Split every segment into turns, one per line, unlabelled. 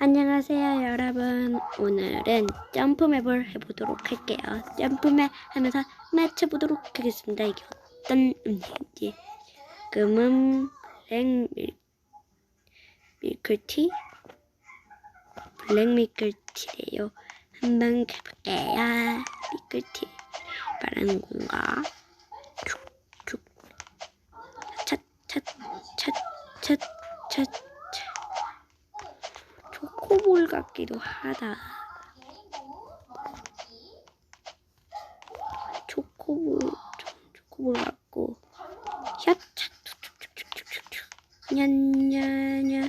안녕하세요 여러분. 오늘은 점프맵을 해보도록 할게요. 점프맵 하면서 맞춰보도록 하겠습니다. 이게 어떤 음식인지. 금은 밀, 밀크티? 블랙 밀크티래요. 한번 가볼게요. 밀크티. 말하는 건가 하다. 초코볼, 초코볼 같고. 샷, 차, 툭툭툭툭툭툭. 냐냐냐.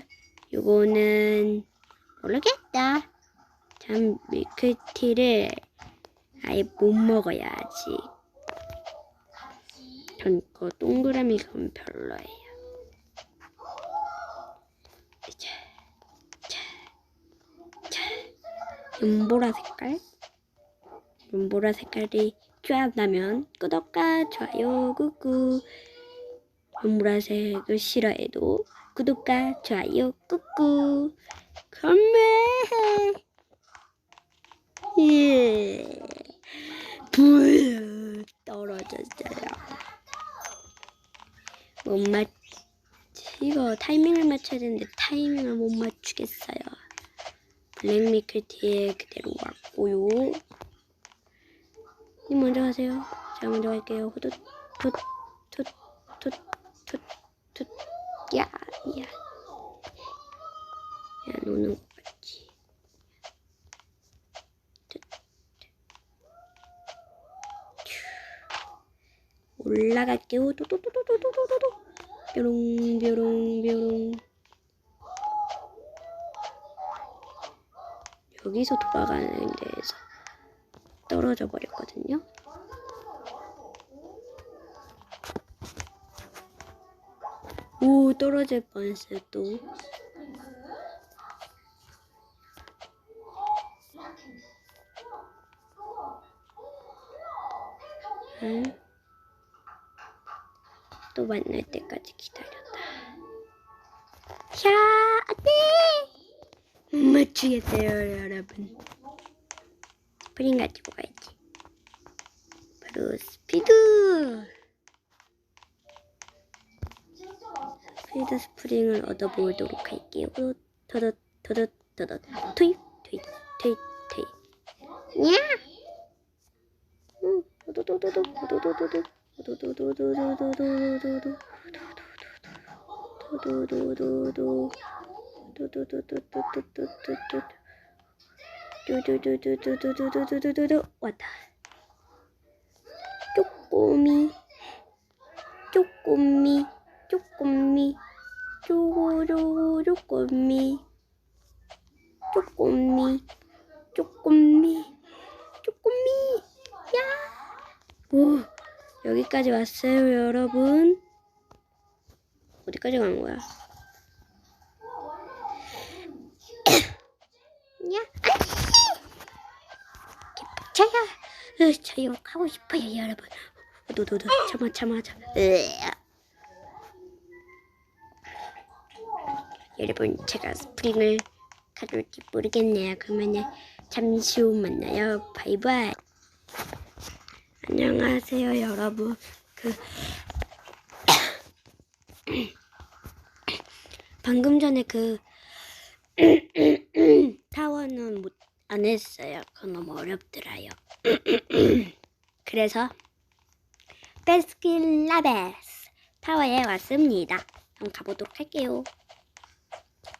요거는 모르겠다. 참 밀크티를 아예 못 먹어야지. 전거 동그라미 건 별로예요. 이제. 연보라 색깔? 연보라 색깔이 좋아한다면 구독과 좋아요 꾹꾹 연보라색을 싫어해도 구독과 좋아요 꾹꾹 건매 예. 불 떨어졌어요. 못 맞, 이거 타이밍을 맞춰야 되는데 타이밍을 못 맞추겠어요 블랙 미클티에 그대로 왔고요. 이 먼저 하세요. 제가 먼저 갈게요. 후드 톳톳톳톳톳 야, 야. 야, 노는 것 같지. 톳. 올라갈게요. 도도도도도도도도. 뾰롱 뾰롱 뾰롱. 여기서 돌아가는 데에서 떨어져 버렸거든요. 오 떨어질 뻔했어요 또. 응? 또 만날 때까지 기다렸다. 야, 안돼! 못 맞추겠어요, 여러분. 스프링 가지고 가야지. 바로 스피드! 스피드 스프링을 얻어보도록 할게요. 더덧, 더덧, 더덧. 투입, 투입, 투입, 투입. 야! 응, 도도도도도, 도도도도도, 도도도도도도도도도도, 도도도도도. 두두두두두두두두두 두두두두두두두두두두 왔다 쪼꼬미 쪼꼬미 쪼꼬미 쪼고쪼고 쪼꼬미 쪼꼬미 쪼꼬미 쪼꼬미 야 오 여기까지 왔어요 여러분 어디까지 간 거야? 야, 저요, 으, 저요 가고 싶어요, 여러분. 도도도 참아 참아 참아. 여러분, 제가 스프링을 가져올지 모르겠네요. 그러면은 잠시 후 만나요. 바이바이. 안녕하세요, 여러분. 그 방금 전에 그 타워는 못 안 했어요. 그건 너무 어렵더라요. 그래서 베스킨라베스 타워에 왔습니다. 한번 가보도록 할게요.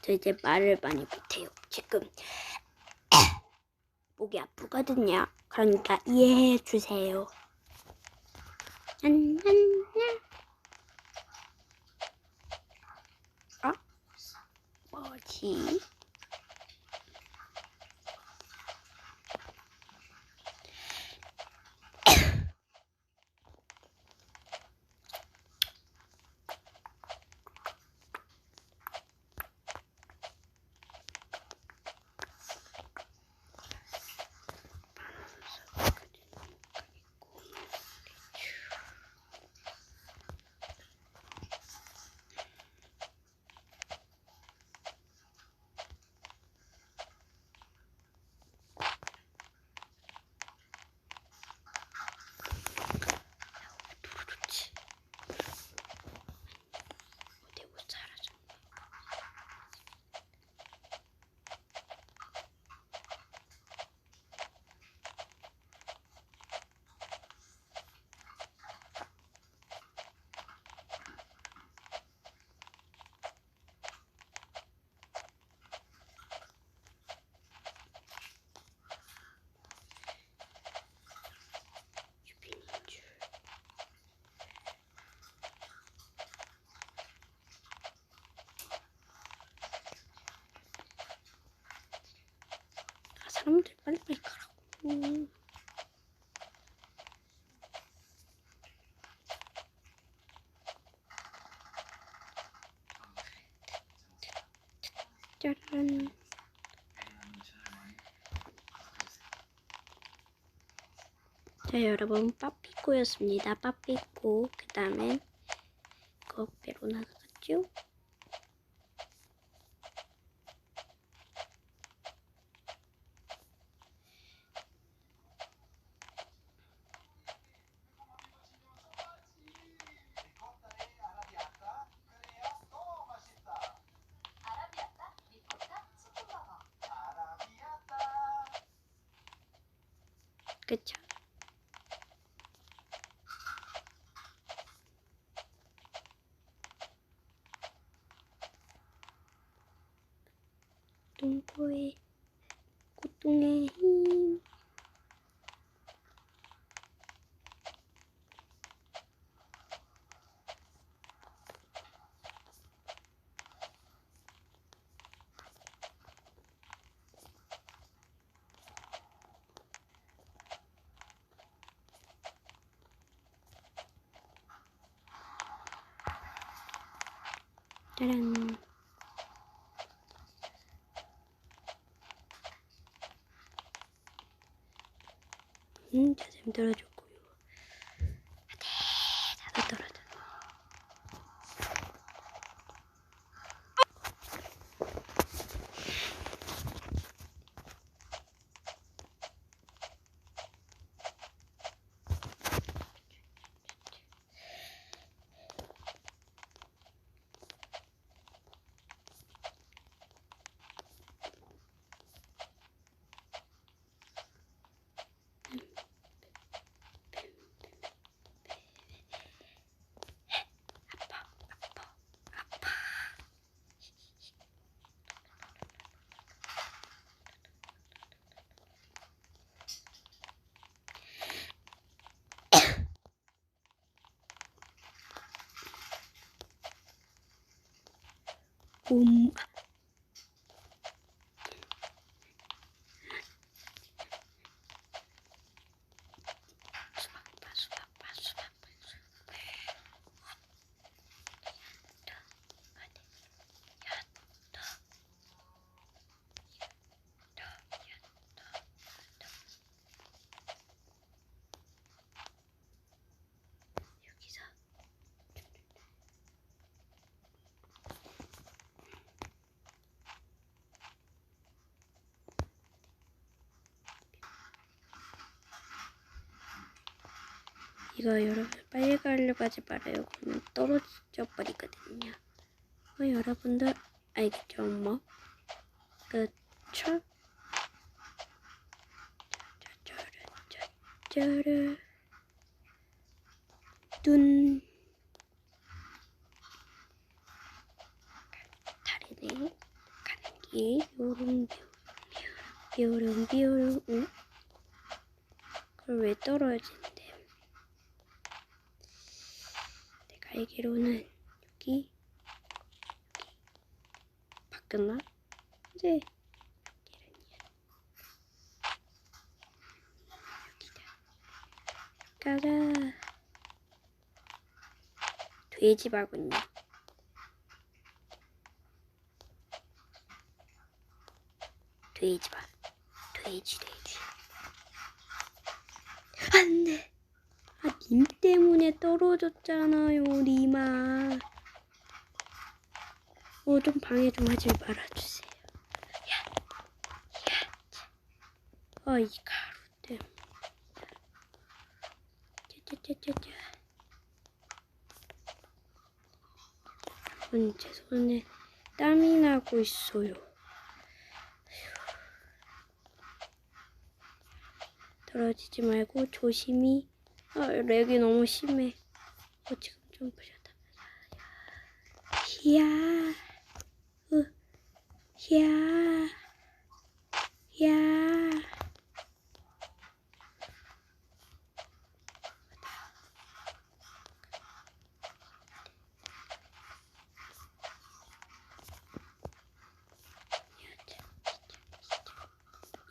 저 이제 말을 많이 못해요. 지금 목이 아프거든요. 그러니까 이해해 주세요. 안녕. 어? 뭐지? 사람들 빨리빨리 가라고. 짜란. 자, 여러분, 빠삐꼬였습니다. 빠삐꼬. 그 다음에, 이거 베로나가 갔죠?
아라비아타 리코타 치킨버거
그쵸? 똥꼬에 꽃동의 힘 짜란. 음, 자세히 떨어졌 嗯 이거 여러분 빨리 가려고 하지 말아요. 그러면 떨어져 버리거든요. 어, 여러분들 알겠죠, 엄마? 그쵸? 짜짜르 눈 다리네 가는 길 요름 비오름 비오름 응? 그걸 왜 떨어진대? 내가 알기로는 여기 여기. 바뀌었나? 이제 여기다. 가자. 돼지 바군요. 돼지밥 돼지 돼지 안돼. 아, 님 때문에 떨어졌잖아요, 리마. 어, 좀 방해 좀 하지 말아주세요. 야, 야, 차. 아, 이 가루 때문에. 짜짜짜짜짜. 여러분, 제 손에 땀이 나고 있어요. 떨어지지 말고 조심히. 아, 렉이 너무 심해. 어, 지금 좀 부셨다. 이야, 으, 이야, 이야.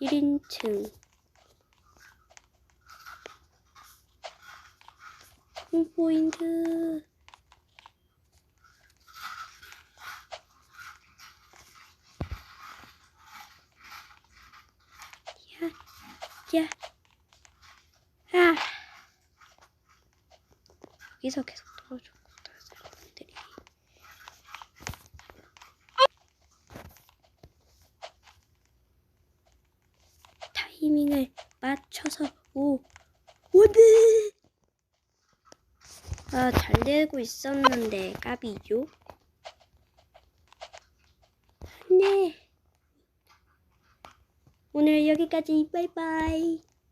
1인칭 홈포인트 야, 야, 아. 여기서 계속 떨어져. 타이밍을 맞춰서 오 오드 되고 있었는데 까비죠? 네. 오늘 여기까지. 바이바이